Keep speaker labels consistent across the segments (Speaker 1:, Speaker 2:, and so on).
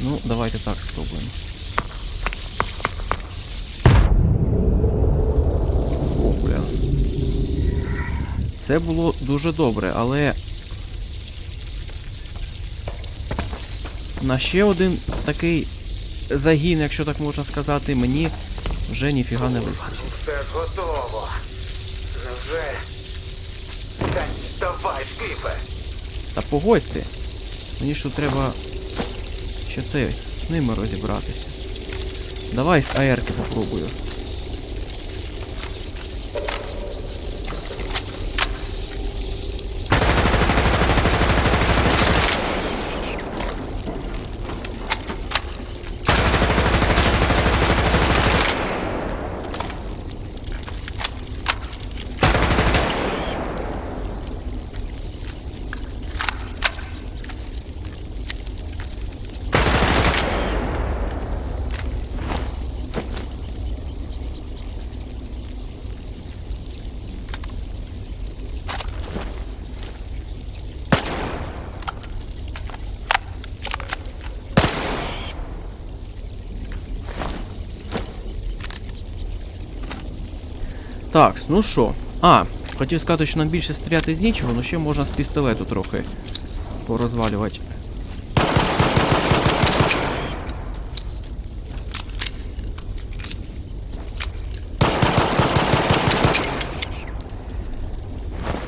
Speaker 1: Ну, давайте так спробуємо. О, бля. Це було дуже добре, але. На ще один такий загін, якщо так можна сказати, мені вже ніфіга не вистачить.
Speaker 2: Все готово. Вже. Та ні, давай, скіпе.
Speaker 1: Та погодьте. Мені що треба ще це з ними розібратися. Давай з АРки попробую. Так, ну що? А, хотів сказати, що нам більше стріляти з нічого, але ще можна з пістолету трохи порозвалювати.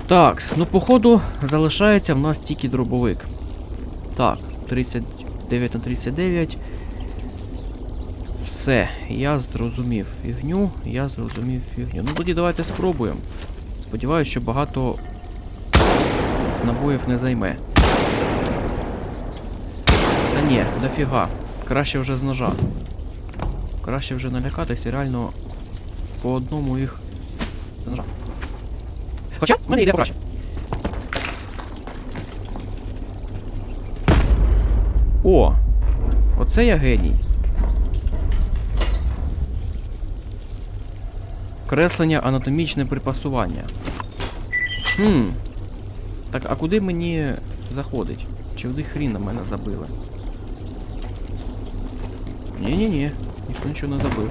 Speaker 1: Так, ну походу залишається в нас тільки дробовик. Так, 39 на 39. Все, я зрозумів фігню, я зрозумів фігню. Ну тоді давайте спробуємо. Сподіваюсь, що багато набоїв не займе. Та ні, дофіга. Краще вже з ножа. Краще вже налякатись і реально по одному їх з ножа. Хоча в мене йде краще. О! Оце я геній. Креслення анатомічне припасування. Хм. Так, а куди мені заходить? Чи в хрін на мене забили? Ні-ні-ні, ніхто нічого не забив.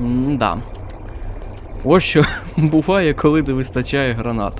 Speaker 1: М-да. Ось що буває, коли не вистачає гранат.